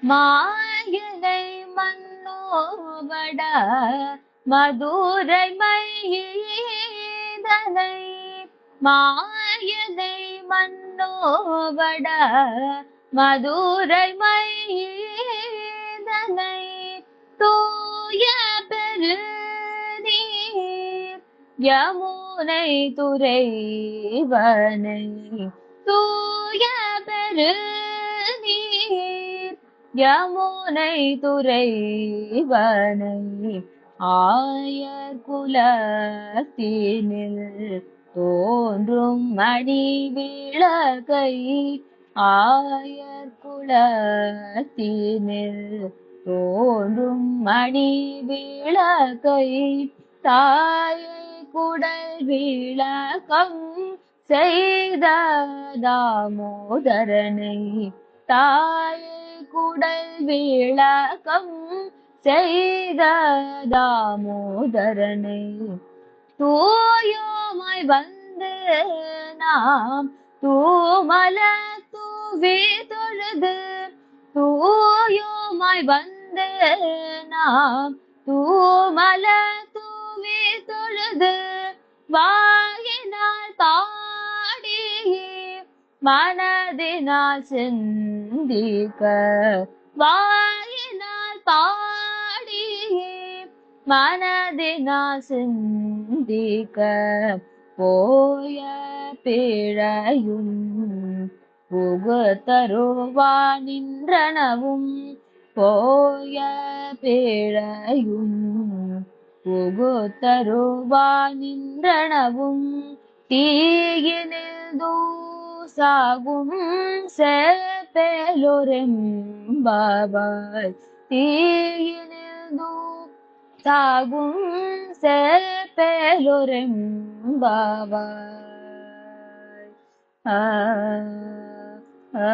மாயிலை மன்னோவட மதுரை மையீதனை. மாயிலை மன்னோவட மதுரை மையீதனை. தூய பெரு யமுனை துறைவனை. தூய பெரு நீ யமுனை துறைவனை ஆயர் குலத்தினில் தோன்றும் மணி விளக்கை ஆயர் குலத்தினில் தோன்றும் மணி விளக்கை தாயை குடல் விளக்கம் செய்த தாமோதரனை தாயை குடல் விளக்கம் செய்த தாமோதரனை தூயோமாய் வந்து நாம் தூமல தூவி தொழுது தூயோமாய் வந்து நாம் தூமல தூவி தொழுது வா மனதினால் சிந்திக்க வாயினால் பாடி மனதினால் சிந்திக்க போய பிழையும் புகுத்தருவா நின்றனவும் போய பிழையும் புகுத்தருவா நின்றனவும் தீயினில் സാകും സേത്തേലൊരെമ്പാവായി തീയിലിതു സാകും സേത്തേലൊരെമ്പാവായി ആ ആ.